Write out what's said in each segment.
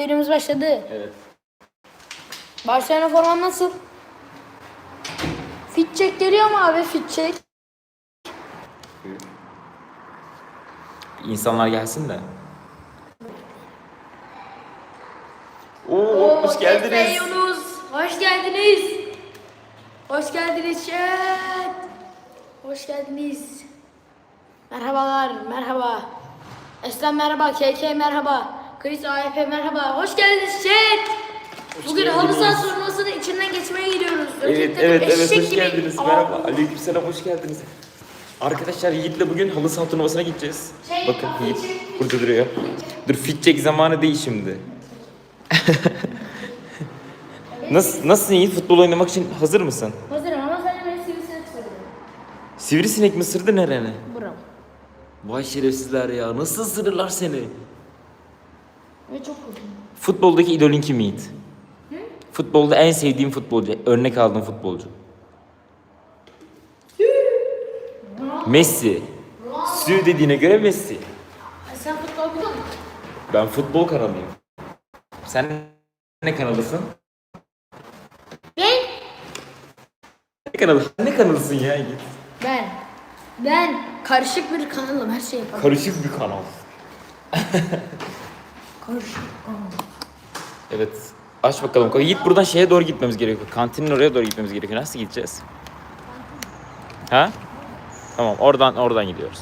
Serimiz başladı. Evet. Barcelona forman nasıl? Fit check geliyor mu abi fit check? İnsanlar gelsin de. Oo, hoş geldiniz. Yunus. Hoş geldiniz. Hoş geldiniz chat. Hoş geldiniz. Merhabalar, merhaba. Eslem merhaba, KK merhaba. Chris AYP merhaba. Hoş geldiniz chat. Bugün halı saha turnuvasının içinden geçmeye gidiyoruz. Evet, Rakipleri evet, evet, eşek hoş gibi- geldiniz. Aa, Merhaba. Aleykümselam, hoş geldiniz. Arkadaşlar Yiğit'le bugün halı saha turnuvasına gideceğiz. Şey, Bakın bak, Yiğit fit burada duruyor. Dur fit check zamanı değil şimdi. nasıl, nasılsın Yiğit? Futbol oynamak için hazır mısın? Hazırım ama sadece beni sivrisinek sarıyor. Sivrisinek mi ısırdı nereni? Buram. Vay şerefsizler ya. Nasıl ısırırlar seni? Ve çok korkunç. Futboldaki idolün kim Yiğit? Futbolda en sevdiğim futbolcu, örnek aldığım futbolcu. Messi. Sü dediğine göre Messi. Sen futbol biliyor musun? Ben futbol kanalıyım. Sen ne kanalısın? Ben. Ne kanalı? Ne kanalısın ya Yiğit? Ben. Ben karışık bir kanalım her şey yaparım. Karışık bir kanal. Evet. Aç bakalım. Yiğit buradan şeye doğru gitmemiz gerekiyor. Kantinin oraya doğru gitmemiz gerekiyor. Nasıl gideceğiz? Ha? Tamam oradan oradan gidiyoruz.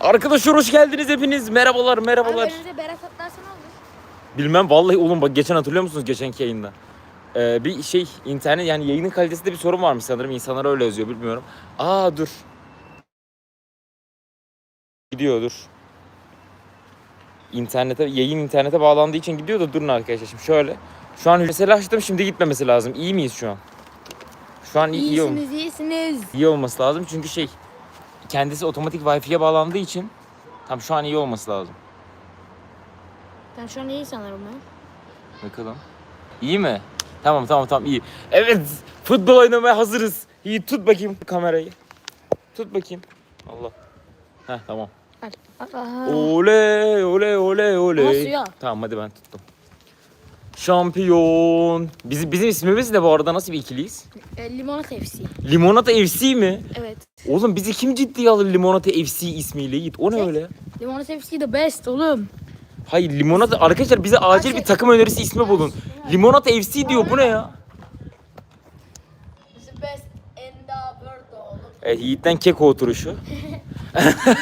Arkadaşlar hoş geldiniz hepiniz. Merhabalar merhabalar. Abi önünüze berak atlarsan olur. Bilmem vallahi oğlum bak geçen hatırlıyor musunuz geçenki yayında? Ee, bir şey internet yani yayının kalitesinde bir sorun varmış sanırım. İnsanlar öyle yazıyor bilmiyorum. Aa dur. Gidiyor dur. İnternete yayın internete bağlandığı için gidiyor da durun arkadaşlar şimdi şöyle. Şu an hücreseli açtım şimdi gitmemesi lazım. İyi miyiz şu an? Şu an iyi, iyi, ol- İyisiniz, iyisiniz. iyi olması lazım çünkü şey kendisi otomatik Wi-Fi'ye bağlandığı için tam şu an iyi olması lazım. Ben şu an iyi sanırım ben. Bakalım. İyi mi? Tamam tamam tamam iyi. Evet futbol oynamaya hazırız. İyi tut bakayım kamerayı. Tut bakayım. Allah. Heh tamam. Al. Aa. Oley oley oley oley. Suya. Tamam hadi ben tuttum. Şampiyon. Bizim, bizim ismimiz ne bu arada nasıl bir ikiliyiz? E, limonata FC. Limonata FC mi? Evet. Oğlum bizi kim ciddiye alır Limonata FC ismiyle Yiğit? O ne Şey- öyle? Limonata FC the best oğlum. Hayır Limonata arkadaşlar bize acil bir takım önerisi ismi bulun. Limonata FC diyor bu ne ya? Evet, Yiğit'ten keko oturuşu.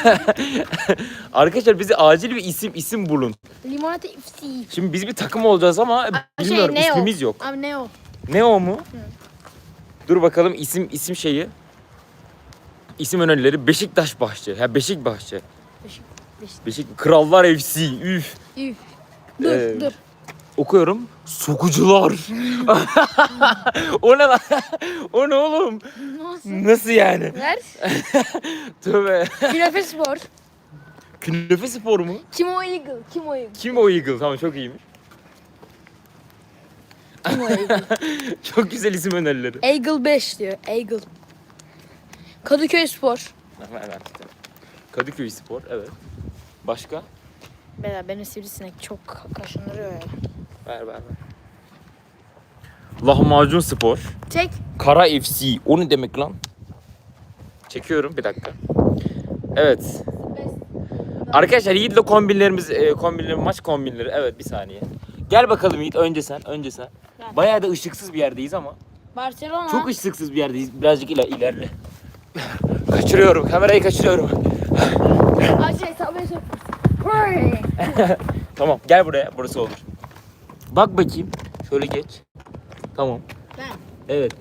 Arkadaşlar bize acil bir isim isim bulun. Limonata FC. Şimdi biz bir takım olacağız ama bilmiyorum Neo. ismimiz yok. Abi ne o? Ne o mu? Dur bakalım isim isim şeyi. İsim önerileri Beşiktaş Bahçe. Ha Beşik Bahçe. Beşik. Beşik. Beşik Krallar FC. Üf. Üf. Dur Ee, dur. Okuyorum. Sokucular. o ne lan? o ne oğlum? Nasıl? Nasıl yani? Ver. Tövbe. Künefe Spor. Künefe spor mu? Kim o Eagle? Kim o Eagle? Kim o Eagle? Tamam çok iyiymiş. Kim o Eagle? Çok güzel isim önerileri. Eagle 5 diyor. Eagle. Kadıköy Spor. Hemen hemen. Kadıköy Spor, evet. Başka? Bela benim sivrisinek çok kaşındırıyor ya. Ver ver ver. Lahmacun Spor. Çek. Kara FC. O ne demek lan? Çekiyorum bir dakika. Evet. Arkadaşlar Yiğit'le kombinlerimiz, e, kombinler, maç kombinleri. Evet bir saniye. Gel bakalım Yiğit önce sen, önce sen. Gel. Bayağı da ışıksız bir yerdeyiz ama. Barcelona. Çok ışıksız bir yerdeyiz. Birazcık iler, ilerle. kaçırıyorum, kamerayı kaçırıyorum. Ay şey sabah Hey. Tamam gel buraya, burası olur. Bak bakayım. Şöyle geç. Tamam. Ben. Evet.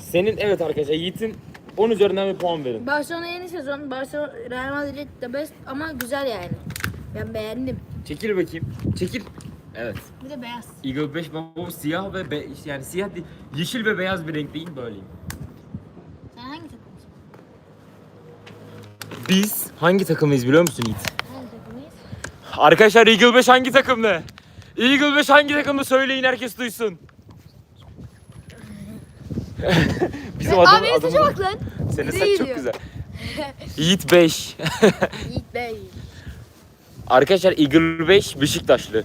Senin evet arkadaşlar Yiğit'in 10 üzerinden bir puan verin. Barcelona yeni sezon. Barcelona Real Madrid the best ama güzel yani. Ben beğendim. Çekil bakayım. Çekil. Evet. Bir de beyaz. Eagle 5 baba siyah ve be, yani siyah değil, yeşil ve beyaz bir renkteyim böyleyim. Sen hangi takımsın? Biz hangi takımıyız biliyor musun Yiğit? Hangi takımıyız? Arkadaşlar Eagle 5 hangi takımlı? Eagle 5 hangi takımlı söyleyin herkes duysun. Bizim adam, Abi saça bak lan. Senin Bize saç çok diyor. güzel. Yiğit 5. Yiğit Bey. Arkadaşlar Eagle 5 Beşiktaşlı.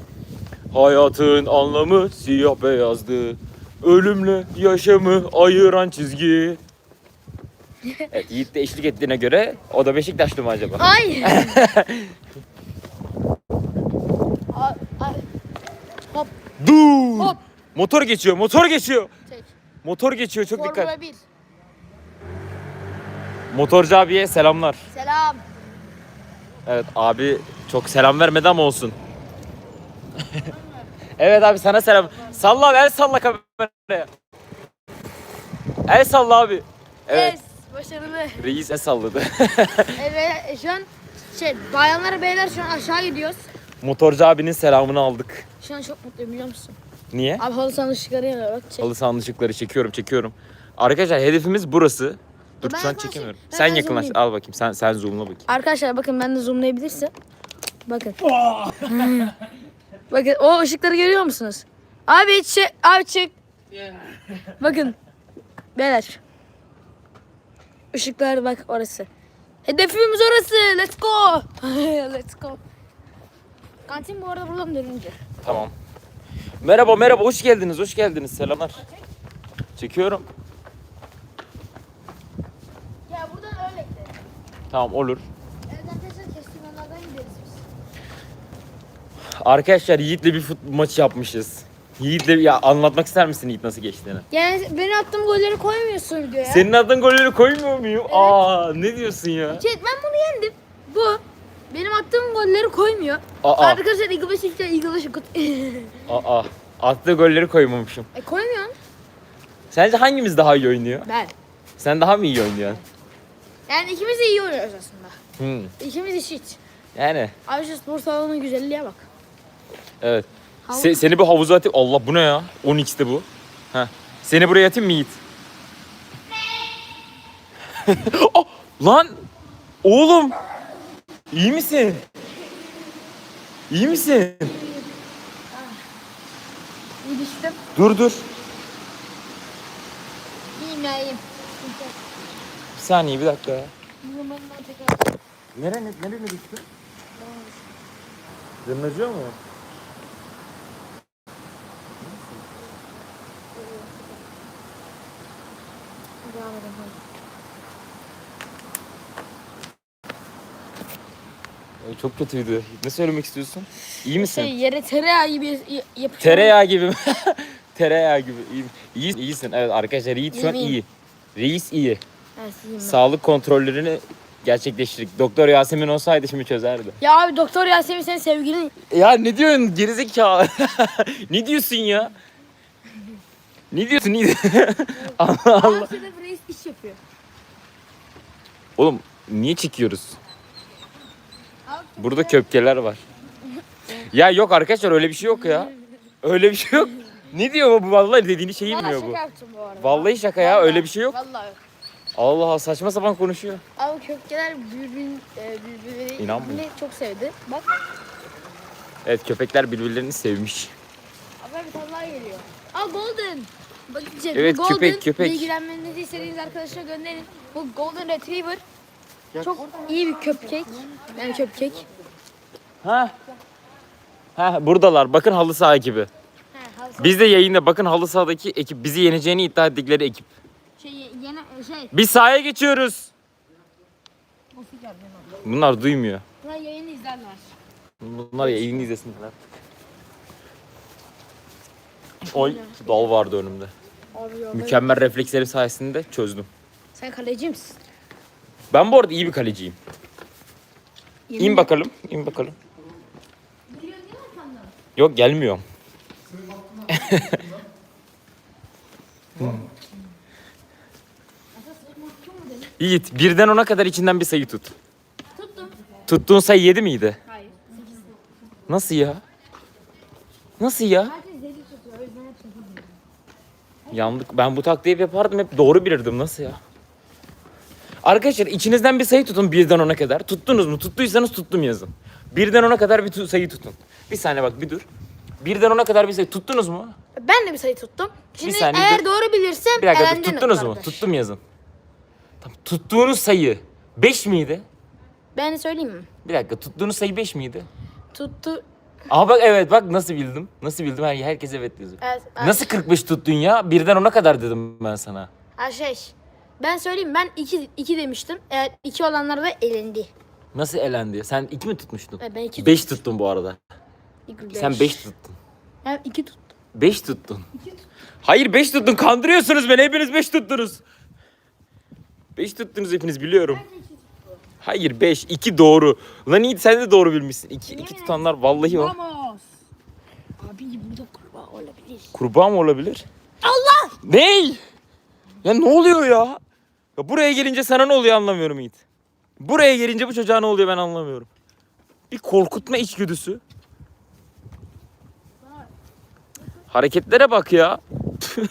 Hayatın anlamı siyah beyazdı. Ölümle yaşamı ayıran çizgi. Evet, Yiğit de eşlik ettiğine göre o da Beşiktaşlı mı acaba? Ay. Hop Dur! hop. Motor geçiyor, motor geçiyor. Çek. Motor geçiyor çok dikkat. Formula 1. Motorcu abiye selamlar. Selam. Evet abi çok selam vermedi ama olsun. evet abi sana selam. Salla abi el salla kameraya. El salla abi. Evet. Yes. Başarılı. Reis el salladı. Evet şu an şey bayanlar beyler şu an aşağı gidiyoruz. Motorcu abinin selamını aldık. Şu an çok mutluyum biliyor musun? Niye? Abi halı sahanın ışıkları yanıyor bak çek. Halı sahanın ışıkları çekiyorum çekiyorum. Arkadaşlar hedefimiz burası. Dur Ben şu an çekemiyorum. ben- sen ben yakınlaş. zoomlayayım. Al bakayım. Sen sen zoomla bakayım. Arkadaşlar bakın ben de zoomlayabilirsem. Bakın. bakın o ışıkları görüyor musunuz? Abi çık. Abi çık. bakın. Beyler. Işıklar bak orası. Hedefimiz orası. Let's go. Let's go. Kantin bu arada buradan dönünce. Tamam. Merhaba merhaba hoş geldiniz hoş geldiniz selamlar. Çekiyorum. Ya buradan öyle gidelim. Tamam olur. Evet arkadaşlar gideriz biz. Arkadaşlar Yiğit'le bir futbol maçı yapmışız. Yiğit'le ya anlatmak ister misin Yiğit nasıl geçtiğini? Yani beni attığım golleri koymuyorsun videoya. Senin adın golleri koymuyor muyum? Aa ne diyorsun ya? Şey, ben bunu yendim. Bu. Benim attığım golleri koymuyor. Aa Arkadaşlar Eagle Beşiktaş, Eagle Beşiktaş. aa attığı golleri koymamışım. e koymuyorsun. Sence hangimiz daha iyi oynuyor? Ben. Sen daha mı iyi oynuyorsun? Yani ikimiz de iyi oynuyoruz aslında. Hmm. İkimiz eşit. Yani Abi şu spor salonunun güzelliğe bak. evet. Havuz- Se- seni bu havuza atayım. Allah bu ne ya? 10x'te bu. Heh. Seni buraya atayım mı Yiğit? oh, lan! Oğlum! İyi misin? İyi misin? İyi düştüm. Dur dur. İyiyim ya iyiyim. Bir saniye bir dakika ya. Tekrar. Nereye, nereye düştü? Canın acıyor mu? Çok kötüydü. Ne söylemek istiyorsun? İyi misin? Şey yere tereyağı gibi yapışıyor. Tereyağı gibi mi? Tereyağı gibi. İyi, iyi, iyisin. Evet arkadaşlar Yiğit şu an iyi. Reis iyi. Evet, iyiyim ben. Sağlık kontrollerini gerçekleştirdik. Doktor Yasemin olsaydı şimdi çözerdi. Ya abi Doktor Yasemin senin sevgilin. Ya ne diyorsun gerizekalı? ne diyorsun ya? Ne diyorsun? Ne Allah Allah. Abi reis iş yapıyor. Oğlum niye çekiyoruz? Burada köpkeler var. Ya yok arkadaşlar öyle bir şey yok ya. Öyle bir şey yok. Ne diyor bu vallahi dediğini Valla bilmiyor şaka bu. yaptım bu arada. Vallahi şaka ya öyle bir şey yok. Vallahi yok. Allah saçma sapan konuşuyor. Abi köpkeler birbirinin e, İnanmıyorum. birbirini çok sevdi. Bak Evet köpekler birbirlerini sevmiş. abi bir tane daha geliyor. Aa Golden. Bak Evet, Golden. köpek, köpek. Bilgilenmenizi istediğiniz arkadaşa gönderin. Bu Golden Retriever. Çok iyi bir köpek. Yani köpek. Ha? Ha buradalar. Bakın halı saha ekibi. He, halı- Biz de yayında bakın halı sahadaki ekip bizi yeneceğini iddia ettikleri ekip. şey yeni şey. Biz sahaya geçiyoruz. Bunlar duymuyor. Bunlar yayını izlerler. Bunlar yayını izlesinler. Oy dal vardı önümde. Abi ya. Mükemmel refleksleri sayesinde çözdüm. Sen kaleci misin? Ben bu arada iyi bir kaleciyim. İn bakalım. in bakalım. Yok gelmiyorum. Yiğit birden ona kadar içinden bir sayı tut. Tuttum. Tuttuğun sayı 7 miydi? Hayır. Nasıl ya? Nasıl ya? Herkes deli tutuyor. O yüzden hep tutulmuyor. Yandık. Ben bu taktiği hep yapardım. Hep doğru bilirdim. Nasıl ya? Arkadaşlar içinizden bir sayı tutun birden ona kadar. Tuttunuz mu? Tuttuysanız tuttum yazın. Birden ona kadar bir tu- sayı tutun. Bir saniye bak bir dur. Birden ona kadar bir sayı tuttunuz mu? Ben de bir sayı tuttum. Şimdi saniye, eğer dur. doğru bilirsem Bir dakika dur. elendin tuttunuz mu? kardeş. Tuttum yazın. Tamam. Tuttuğunuz sayı 5 miydi? Ben söyleyeyim mi? Bir dakika tuttuğunuz sayı 5 miydi? Tuttu. Aha bak evet bak nasıl bildim. Nasıl bildim her herkes evet diyor. Evet. Nasıl 45 tuttun ya? Birden ona kadar dedim ben sana. Ha şey. Ben söyleyeyim ben 2 2 demiştim. Evet 2 olanlar da elendi. Nasıl elendi? Sen 2 mi tutmuştun? Evet, ben 2 5 tuttun bu arada. Sen 5 tuttun. Ben 2 tuttum. 5 tuttun. Hayır 5 tuttun. Kandırıyorsunuz beni. Hepiniz 5 tuttunuz. 5 tuttunuz hepiniz biliyorum. Hayır 5. 2 doğru. Lan iyi sen de doğru bilmişsin. 2 2 tutanlar vallahi o. Vamos. Abi burada kurbağa olabilir. Kurbağa mı olabilir? Allah! Ney? Ya ne oluyor ya? Ya? Buraya gelince sana ne oluyor anlamıyorum Yiğit. Buraya gelince bu çocuğa ne oluyor ben anlamıyorum. Bir korkutma içgüdüsü. Hareketlere bak ya.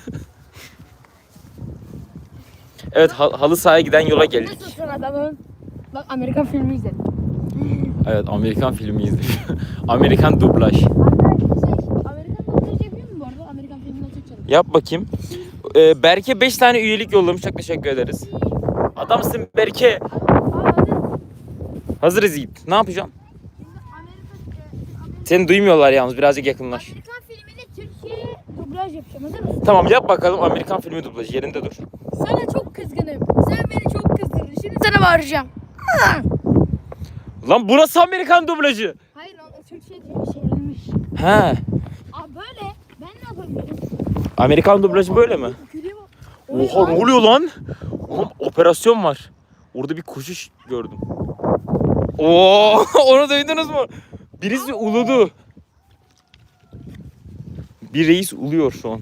evet hal- halı sahaya giden yola geldik. Nasılsın adamım? Bak Amerikan filmi izledim. Evet Amerikan filmi izledik. Amerikan dublaj. Hatta şey, Amerikan dublaj yapıyor mu bu arada? Amerikan filmini Türkçe'de. Yap bakayım. Ee, Berke 5 tane üyelik yollamış. Çok teşekkür ederiz. Adamsın Berke. Hazırız Yiğit. Ne yapacağım? E, Seni duymuyorlar yalnız birazcık yakınlaş. Amerikan filmiyle Türkiye'ye dublaj yapacağım. Hazır mısın? Tamam yap bakalım Amerikan filmi dublajı yerinde dur. Sana çok kızgınım. Sen beni çok kızdırdın. Şimdi sana bağıracağım. Lan bu nasıl Amerikan dublajı? Hayır lan o Türkçe diye bir çevrilmiş. He. Aa böyle. Ben ne yapabilirim? Amerikan dublajı böyle mi? Oha ne oluyor lan? Oğlum operasyon var. Orada bir koşuş gördüm. Oo onu duydunuz mu? Birisi uludu. Bir reis uluyor şu an.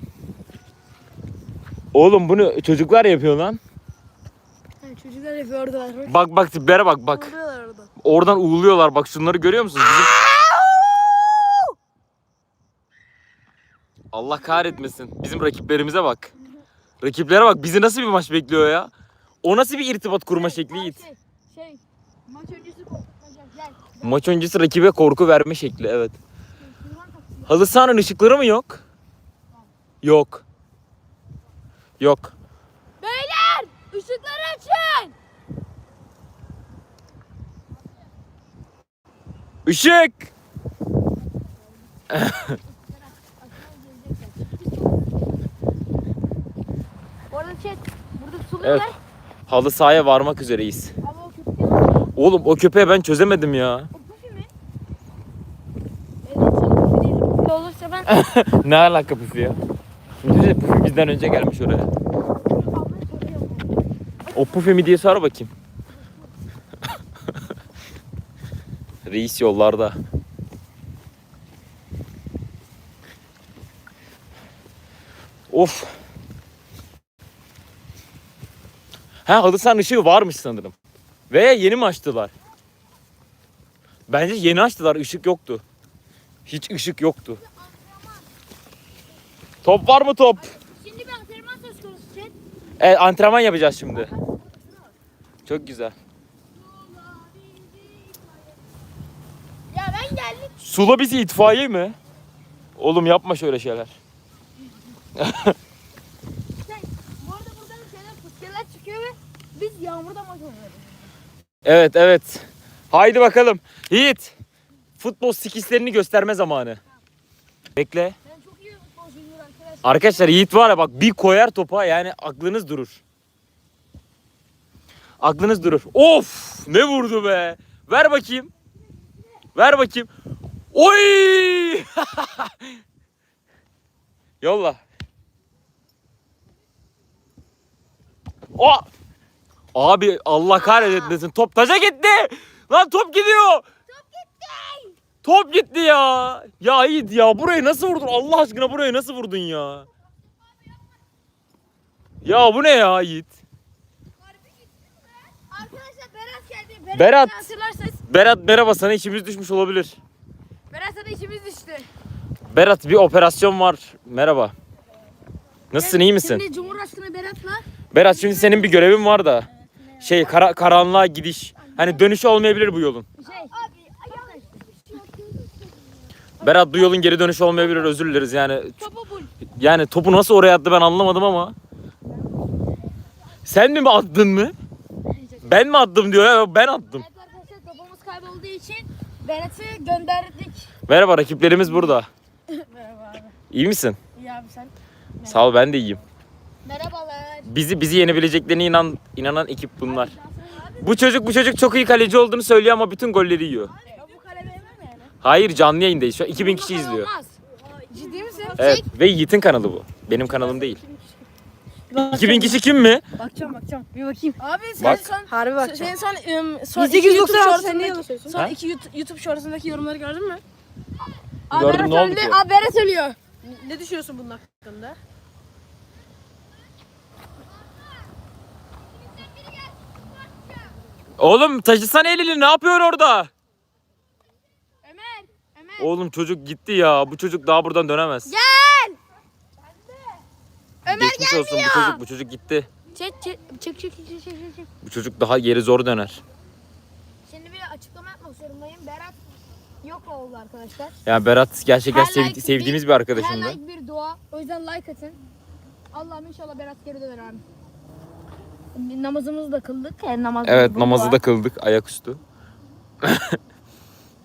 Oğlum bunu çocuklar yapıyor lan. Çocuklar yapıyordular. Bak bak tiplere bak bak. Oradan uğuluyorlar bak şunları görüyor musunuz? Bizim... Allah kahretmesin. Bizim rakiplerimize bak. Rakiplere bak. Bizi nasıl bir maç bekliyor ya? O nasıl bir irtibat kurma şekli Yiğit? Şey, şey, maç öncesi korkutacağım. Gel. Maç öncesi rakibe korku verme şekli evet. Taksın. Halı sahanın ışıkları mı yok? Yok. Yok. Beyler! ışıkları açın! Işık! Orada chat. Burada suluyorlar. Evet. Halı sahaya varmak üzereyiz. Ama o köpek. Oğlum o köpeği ben çözemedim ya. O pufi mi? Evet, çok pufi değil. Pufi olursa ben ne alaka Pufi ya? Düşünsene Pufi bizden önce gelmiş oraya. soruyorum. O Pufi mi diye sor bakayım. Reis yollarda. Of. Ha halı sahanın ışığı varmış sanırım. Veya yeni mi açtılar? Bence yeni açtılar ışık yoktu. Hiç ışık yoktu. Top var mı top? Şimdi bir antrenman söz konusu chat. Evet antrenman yapacağız şimdi. Çok güzel. Ya ben geldim. Sula bizi itfaiye mi? Oğlum yapma şöyle şeyler. Sen, bu arada buradan şeyler fıskiyeler çıkıyor ve biz yağmurda maç oynuyoruz. Evet evet. Haydi bakalım. Yiğit. Futbol skillslerini gösterme zamanı. Bekle. Ben çok iyi futbolcuyum arkadaşlar. Arkadaşlar Yiğit var ya bak bir koyar topa yani aklınız durur. Aklınız durur. Of ne vurdu be. Ver bakayım. Ver bakayım. Oy! Yolla. O! Abi Allah kahretmesin. Top taca gitti. Lan top gidiyor. Top gitti. Top gitti ya. Ya Yiğit ya burayı nasıl vurdun? Allah aşkına burayı nasıl vurdun ya? Ya bu ne ya Yiğit? Arkadaşlar Berat geldi. Berat. Berat. Hatırlarsanız Berat merhaba sana içimiz düşmüş olabilir. Berat sana içimiz düştü. Berat bir operasyon var. Merhaba. Nasılsın iyi misin? Şimdi Cumhurbaşkanı Berat'la Berat şimdi senin bir görevin var da. Şey kara, karanlığa gidiş. Hani dönüşü olmayabilir bu yolun. şey. Berat bu yolun geri dönüşü olmayabilir özür dileriz yani. Yani topu nasıl oraya attı ben anlamadım ama. Sen mi attın mı? Ben mi attım diyor ya ben attım. Evet arkadaşlar topumuz kaybolduğu için Berat'ı gönderdik. Merhaba rakiplerimiz burada. Merhaba abi. İyi misin? İyi abi sen. Sağ ol ben de iyiyim. Merhabalar. Bizi bizi yenebileceklerine inan inanan ekip bunlar. Bu çocuk bu çocuk çok iyi kaleci olduğunu söylüyor ama bütün golleri yiyor. Ya bu kale benim mi yani? Hayır canlı yayındayız şu an 2000 kişi izliyor. Ciddi misin? Evet ve Yiğit'in kanalı bu. Benim kanalım değil. 2000 kişi kim mi? Bakacağım bakacağım. Bir bakayım. Abi sen Bak. son Harbi sen, bakacağım. sen son, ım, son 1896 iki YouTube sen niye son iki YouTube, YouTube shorts'undaki yorumları gördün mü? Gördüm ne oldu ki? Abi Berat söylüyor. Ne düşünüyorsun bunun hakkında? Oğlum taşısana elini ne yapıyorsun orada? Ömer. Ömer. Oğlum çocuk gitti ya. Bu çocuk daha buradan dönemez. Gel. Ömer Geçmiş olsun bu çocuk bu çocuk gitti. Çek çek çek çek çek çek çek. çek. Bu çocuk daha geri zor döner. Şimdi bir açıklama yapmak zorundayım. Berat yok oldu arkadaşlar. Yani Berat gerçekten Her sev- like sevdiğimiz bir- bir arkadaşımdı. Her like bir dua. O yüzden like atın. Allah'ım inşallah Berat geri döner abi. Namazımızı da kıldık. Yani namaz Evet namazı dua. da kıldık ayaküstü.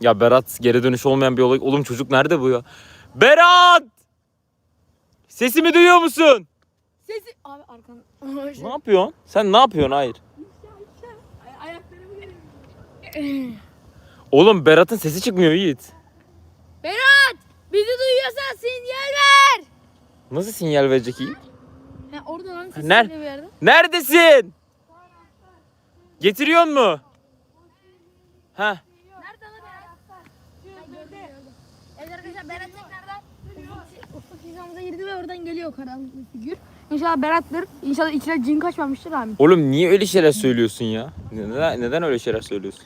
ya Berat geri dönüş olmayan bir olay. Oğlum çocuk nerede bu ya? Berat! Sesimi duyuyor musun? Sesi... Abi arkan... Ne yapıyorsun? Sen ne yapıyorsun? Hayır. Oğlum Berat'ın sesi çıkmıyor Yiğit. Berat! Bizi duyuyorsan sinyal ver! Nasıl sinyal verecek Yiğit? Ha, orada lan sesi Ner- bir yerde. Neredesin? Getiriyor mu? Ha? Nerede lan? Evet arkadaşlar Berat tekrardan hizamıza girdi ve oradan geliyor karanlık bir figür. İnşallah Berat'tır. İnşallah içine cin kaçmamıştır abi. Oğlum niye öyle şeyler söylüyorsun ya? Neden, neden öyle şeyler söylüyorsun?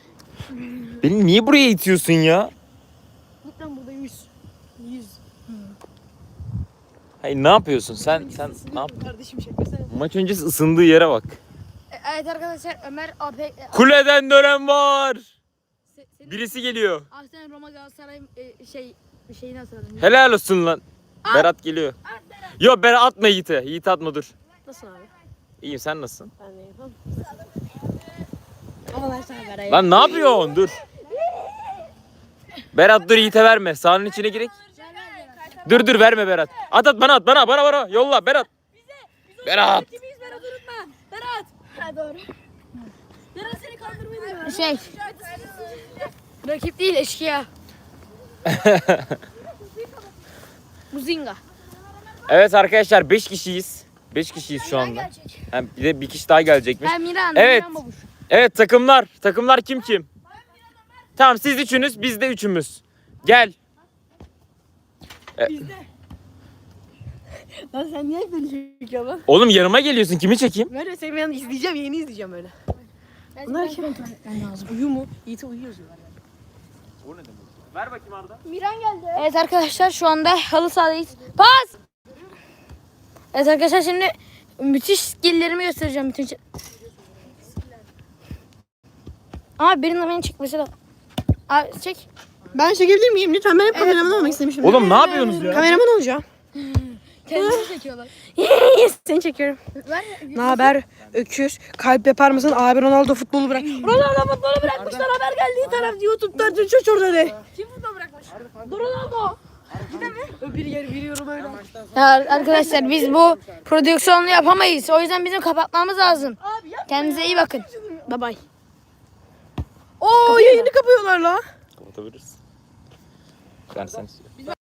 Beni niye buraya itiyorsun ya? Lütfen burada 100. 100. Hayır ne yapıyorsun? Sen sen ne yap? Kardeşim. Maç öncesi ısındığı yere bak. E, Evet arkadaşlar Ömer Apek... Kuleden dönen var. Se- senin Birisi geliyor. Aslen Roma Galatasaray e, şey bir şeyini hatırladım. Helal olsun lan. Berat geliyor. Yo Berat atma Yiğit'e. Yiğit atma dur. Nasıl abi? İyiyim sen nasılsın? Ben de yapalım. Ama ben sana vereyim. Lan ne yapıyorsun? Dur. Berat dur Yiğit'e verme. Sahanın içine girek. Dur dur verme Berat. At at bana at bana bana bana. Yolla Berat. Berat. Kimiyiz Berat unutma. Berat. Ha doğru. Berat seni kandırmayı. Şey... Rakip değil eşkıya. Muzinga. Evet arkadaşlar 5 kişiyiz. 5 kişiyiz şu anda. Hem bir de bir kişi daha gelecekmiş. Ben Miran. Evet. Miran babuş. Evet takımlar. Takımlar kim kim? Tamam siz üçünüz biz de üçümüz. Gel. Lan sen niye beni çekiyorsun lan? Oğlum yanıma geliyorsun. Kimi çekeyim? Böyle seni ben izleyeceğim, yeni izleyeceğim öyle. Bunlar kim? Uyu mu? Yiğit'e uyuyoruz yani. Ver bakayım Arda. Miran geldi. Evet arkadaşlar şu anda halı sahadayız. Pas! Evet arkadaşlar şimdi müthiş skilllerimi göstereceğim bütün şey- Ama birinin beni çekmesi lazım. Abi çek. Ben çekebilir miyim? Lütfen ben hep kameraman olmak istemişim. Oğlum ne yapıyorsunuz ya? Kameraman olacağım. Kendini çekiyorlar. Seni çekiyorum. Ver. Ne haber? Öküz. Kalp yapar mısın? Abi Ronaldo futbolu bırak. Ronaldo futbolu bırakmışlar haber geldiği taraf YouTube'da çöç orada de. Kim futbol bırakmış? Ronaldo. Bir yer biliyorum öyle. Ya arkadaşlar biz bu prodüksiyonu yapamayız. O yüzden bizim kapatmamız lazım. Kendinize iyi bakın. Bye bye. Oo yayını kapıyorlar la. Kapatabiliriz. Yani sen istiyorsun.